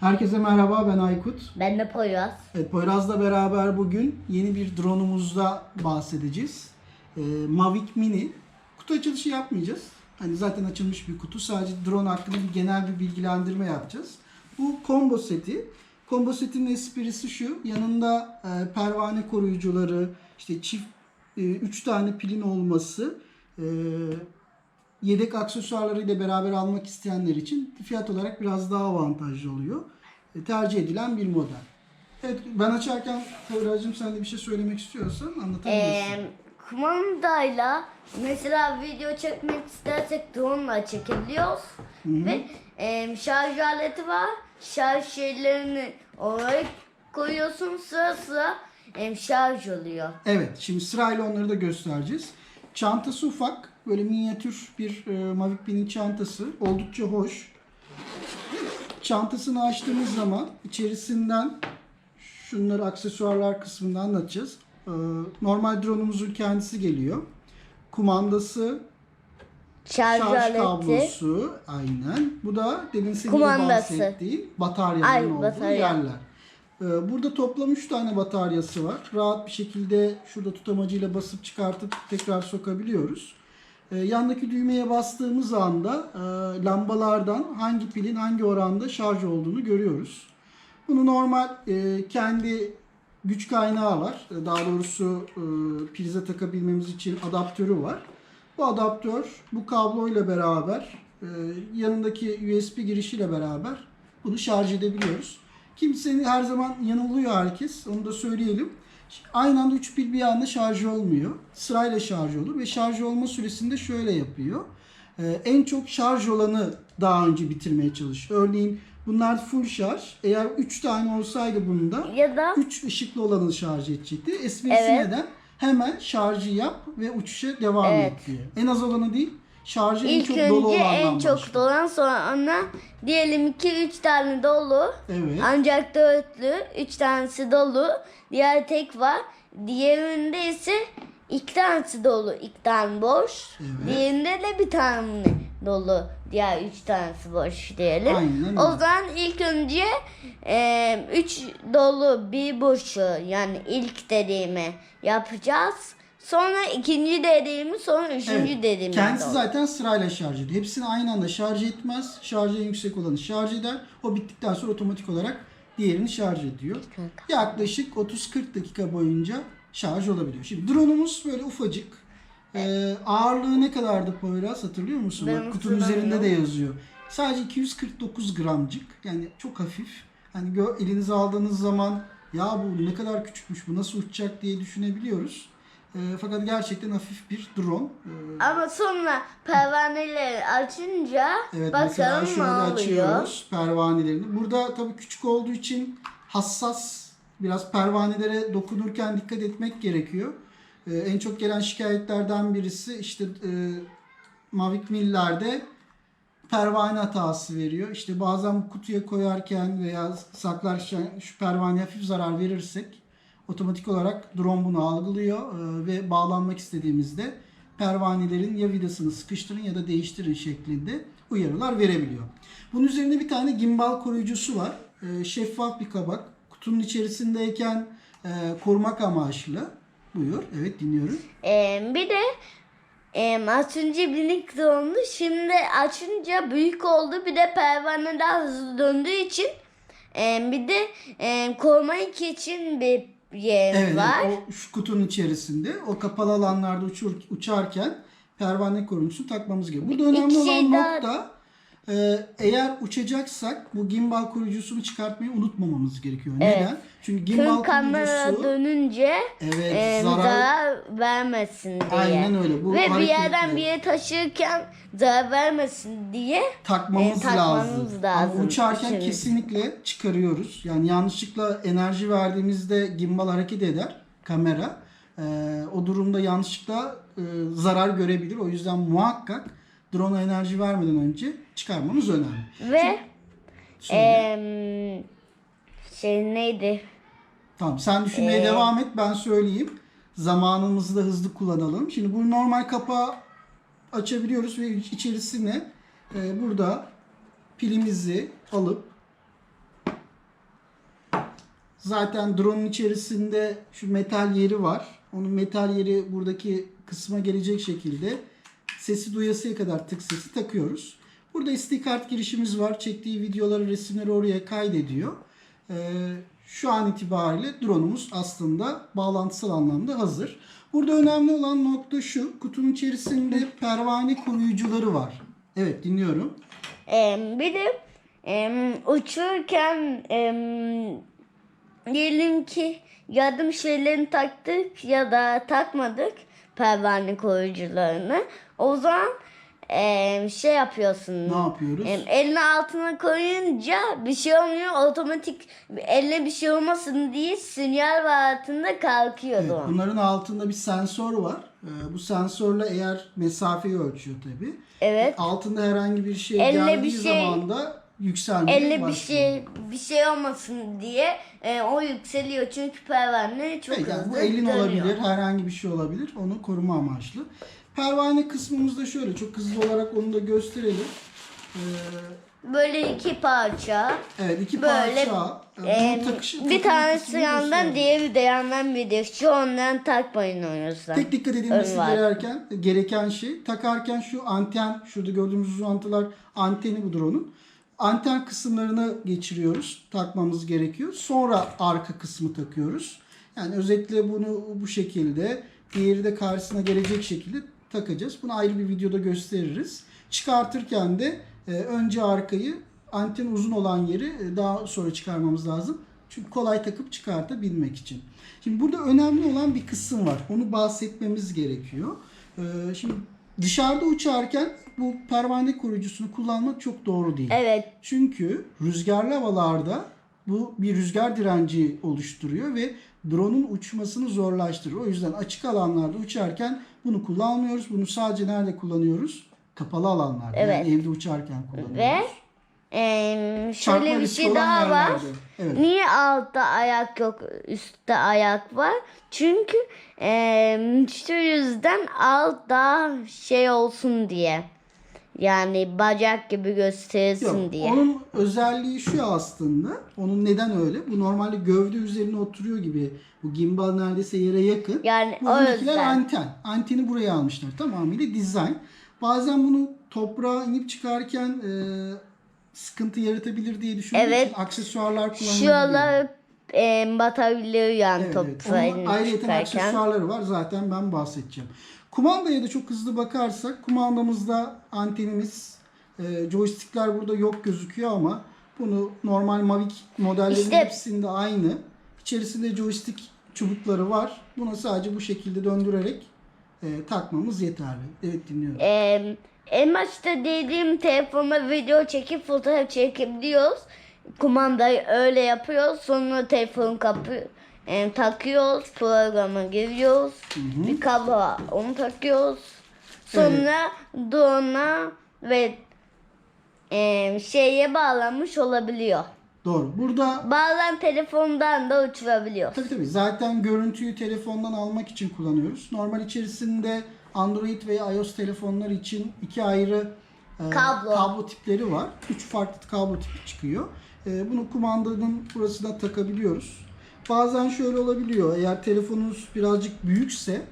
Herkese merhaba ben Aykut. Ben de Poyraz. Evet Poyraz'la beraber bugün yeni bir drone'umuzda bahsedeceğiz. Ee, Mavic Mini. Kutu açılışı yapmayacağız. Hani zaten açılmış bir kutu. Sadece drone hakkında bir genel bir bilgilendirme yapacağız. Bu combo seti. Combo setinin esprisi şu. Yanında e, pervane koruyucuları, işte çift 3 tane pilin olması, e, yedek aksesuarlarıyla beraber almak isteyenler için fiyat olarak biraz daha avantajlı oluyor. E, tercih edilen bir model. Evet ben açarken Poyraz'cığım sen de bir şey söylemek istiyorsan anlatabilirsin. Ee, kumandayla mesela video çekmek istersek drone'la çekebiliyoruz. Ve e, şarj aleti var. Şarj şeylerini oraya koyuyorsun sıra sıra e, şarj oluyor. Evet, şimdi sırayla onları da göstereceğiz. Çantası ufak, böyle minyatür bir e, Mavic Mini çantası. Oldukça hoş. Çantasını açtığımız zaman içerisinden şunları aksesuarlar kısmında anlatacağız. E, normal drone'umuzun kendisi geliyor. Kumandası, Şarj, şarj kablosu, aynen. Bu da demin senin de Kumandası. bahsettiğin bataryanın Ay, olduğu batarya. yerler. Ee, Burada toplam 3 tane bataryası var. Rahat bir şekilde şurada tutamacıyla basıp çıkartıp tekrar sokabiliyoruz. Ee, Yandaki düğmeye bastığımız anda e, lambalardan hangi pilin hangi oranda şarj olduğunu görüyoruz. Bunu normal e, kendi güç kaynağı var. E, Daha doğrusu e, prize takabilmemiz için adaptörü var. Bu adaptör bu kabloyla beraber e, yanındaki USB girişiyle beraber bunu şarj edebiliyoruz. Kimsenin her zaman yanılıyor herkes. Onu da söyleyelim. Aynı anda 3 pil bir anda şarj olmuyor. Sırayla şarj olur ve şarj olma süresinde şöyle yapıyor. Ee, en çok şarj olanı daha önce bitirmeye çalışıyor. Örneğin bunlar full şarj. Eğer 3 tane olsaydı bunda Ya da 3 ışıklı olanı şarj edecekti. Esprisi Evet. neden? Hemen şarjı yap ve uçuşa devam Evet. et diyor. En az olanı değil, şarjı en ilk çok önce dolu olandan en çok dolan sonra diyelim ki 3 tane dolu. Evet. Ancak dörtlü, üç tanesi dolu, diğer tek var. Diğerinde ise iki tanesi dolu, iki tane boş. Evet. Diğerinde de bir tane dolu, diğer üç tanesi boş diyelim. Aynen. O zaman ilk önce e, üç dolu, bir boşu yani ilk dediğimi yapacağız. Sonra ikinci dediğimi, sonra üçüncü Evet. dediğimi. Kendisi dolu. zaten sırayla şarj ediyor. Hepsini aynı anda şarj etmez. Şarjı yüksek olanı şarj eder. O bittikten sonra otomatik olarak diğerini şarj ediyor. Yaklaşık 30-40 dakika boyunca şarj olabiliyor. Şimdi drone'umuz böyle ufacık. Ee, ağırlığı ne kadardı Poyraz hatırlıyor musun? Ben Bak, kutunun üzerinde de yazıyor. Sadece 249 gramcık. Yani çok hafif. Hani elinize aldığınız zaman ya bu ne kadar küçükmüş bu nasıl uçacak diye düşünebiliyoruz. Ee, fakat gerçekten hafif bir drone. Ee, Ama sonra pervaneleri açınca Evet bakalım şöyle ne oluyor. açıyoruz pervanelerini. Burada tabii küçük olduğu için hassas biraz pervanelere dokunurken dikkat etmek gerekiyor. Ee, en çok gelen şikayetlerden birisi işte e, Mavic Mill'lerde pervane hatası veriyor. İşte bazen kutuya koyarken veya saklarken şu pervaneye hafif zarar verirsek otomatik olarak drone bunu algılıyor e, ve bağlanmak istediğimizde pervanelerin ya vidasını sıkıştırın ya da değiştirin şeklinde uyarılar verebiliyor. Bunun üzerinde bir tane gimbal koruyucusu var. E, Şeffaf bir kabak. Kutunun içerisindeyken e, korumak amaçlı. Buyur. Evet dinliyorum. Ee, bir de e, açınca minik dondu. Şimdi açınca büyük oldu. Bir de pervane daha hızlı döndüğü için e, bir de e, korumak için bir yer Evet, var. o şu kutunun içerisinde o kapalı alanlarda uçur, uçarken pervane koruyucusu takmamız gerekiyor. Burada önemli İki olan şey daha- nokta e, eğer uçacaksak bu gimbal koruyucusunu çıkartmayı unutmamamız gerekiyor. Neden? Çünkü gimbal koruyucusu dönünce evet e, zarar, zarar vermesin diye. Aynen öyle. Bu Ve bir yerden bir yere taşırken zarar vermesin diye takmamız e, takmanız lazım. lazım. Ama uçarken Şimdi. kesinlikle çıkarıyoruz. Yani yanlışlıkla enerji verdiğimizde gimbal hareket eder kamera. Ee, o durumda yanlışlıkla e, zarar görebilir. O yüzden muhakkak drone'a enerji vermeden önce çıkarmamız önemli. ve şey neydi? Tamam sen düşünmeye devam et ben söyleyeyim. Zamanımızı da hızlı kullanalım. Şimdi bu normal kapağı açabiliyoruz ve iç- içerisine e, burada pilimizi alıp Zaten drone'un içerisinde şu metal yeri var. Onun metal yeri buradaki kısma gelecek şekilde sesi duyasıya kadar tık sesi takıyoruz. Burada SD kart girişimiz var. Çektiği videoları, resimleri oraya kaydediyor. Ee, şu an itibariyle drone'umuz aslında bağlantısal anlamda hazır. Burada önemli olan nokta şu. Kutunun içerisinde pervane koruyucuları var. Evet dinliyorum. Em, bir de em, uçurken em, diyelim ki yardım şeylerini taktık ya da takmadık pervane koruyucularını. O zaman em, şey yapıyorsun. Ne yapıyoruz? Em, elini altına koyunca bir şey olmuyor. Otomatik eline bir şey olmasın diye sinyal var altında kalkıyor Evet, bunların altında bir sensör var. Ee, bu sensörle eğer mesafeyi ölçüyor tabi. Evet. Altında herhangi bir şey Elle geldiği bir şey- zaman da yükselmeye Elle bir başlıyor. şey bir şey olmasın diye e, o yükseliyor çünkü pervane çok Evet, yani hızlı bu elin dönüyor. olabilir, herhangi bir şey olabilir. Onu koruma amaçlı. Pervane kısmımızda şöyle çok hızlı olarak onu da gösterelim. Ee, Böyle iki parça. evet iki Böyle parça. Ee, bunun e, takışı- bir takım tanesi kısmını yandan gösterelim. diğeri de yandan bir de şu ondan takmayın oynuyorsan. Tek dikkat edilmesi Ön var. gereken, gereken şey takarken şu anten, şurada gördüğümüz uzantılar anteni bu drone'un. Anten kısımlarını geçiriyoruz. Takmamız gerekiyor. Sonra arka kısmı takıyoruz. Yani özetle bunu bu şekilde diğeri de karşısına gelecek şekilde takacağız. Bunu ayrı bir videoda gösteririz. Çıkartırken de e, önce arkayı anten uzun olan yeri e, daha sonra çıkarmamız lazım. Çünkü kolay takıp çıkartabilmek için. Şimdi burada önemli olan bir kısım var. Onu bahsetmemiz gerekiyor. Ee, şimdi dışarıda uçarken bu pervane koruyucusunu kullanmak çok doğru değil. Evet. Çünkü rüzgarlı havalarda bu bir rüzgar direnci oluşturuyor ve drone'un uçmasını zorlaştırır. O yüzden açık alanlarda uçarken bunu kullanmıyoruz. Bunu sadece nerede kullanıyoruz? Kapalı alanlarda. Evet. Yani evde uçarken kullanıyoruz. Ve Çarpma şöyle bir riski şey olan daha var. yerlerde. Evet. Niye altta ayak yok, üstte ayak var? Çünkü em, şu yüzden alt daha şey olsun diye. Yani bacak gibi gösterilsin Yok, diye. onun özelliği şu aslında. Onun neden öyle? Bu normalde gövde üzerine oturuyor gibi. Bu gimbal neredeyse yere yakın. Yani Bu o öndekiler yüzden. anten. Anteni buraya almışlar. Tamamıyla dizayn. Bazen bunu toprağa inip çıkarken e, sıkıntı yaratabilir diye düşündüğüm Evet. için aksesuarlar kullanılabiliyor. Şuralar em, batabiliyor yani Evet, evet. Onun inip ayrıca aksesuarları var. Zaten ben bahsedeceğim. Kumandaya da çok hızlı bakarsak kumandamızda antenimiz, e, joystickler burada yok gözüküyor ama bunu normal Mavic modellerin İşte- hepsinde aynı. İçerisinde joystick çubukları var. Bunu sadece bu şekilde döndürerek e, takmamız yeterli. Evet dinliyorum. Em, en başta dediğim telefonla video çekip fotoğraf çekebiliyoruz. Kumandayı öyle yapıyoruz. Sonra telefonu kapı em, takıyoruz. Programa giriyoruz. Bir kablo var, onu takıyoruz. Sonra drone'a ve em, şeye bağlanmış olabiliyor. Doğru. Burada Bazen telefondan da uçurabiliyor. Tabii tabii. Zaten görüntüyü telefondan almak için kullanıyoruz. Normal içerisinde Android veya iOS telefonlar için iki ayrı e, Kablo. tipleri var. Üç farklı kablo tipi çıkıyor. E, bunu kumandanın burasına takabiliyoruz. Bazen şöyle olabiliyor. Eğer telefonunuz birazcık büyükse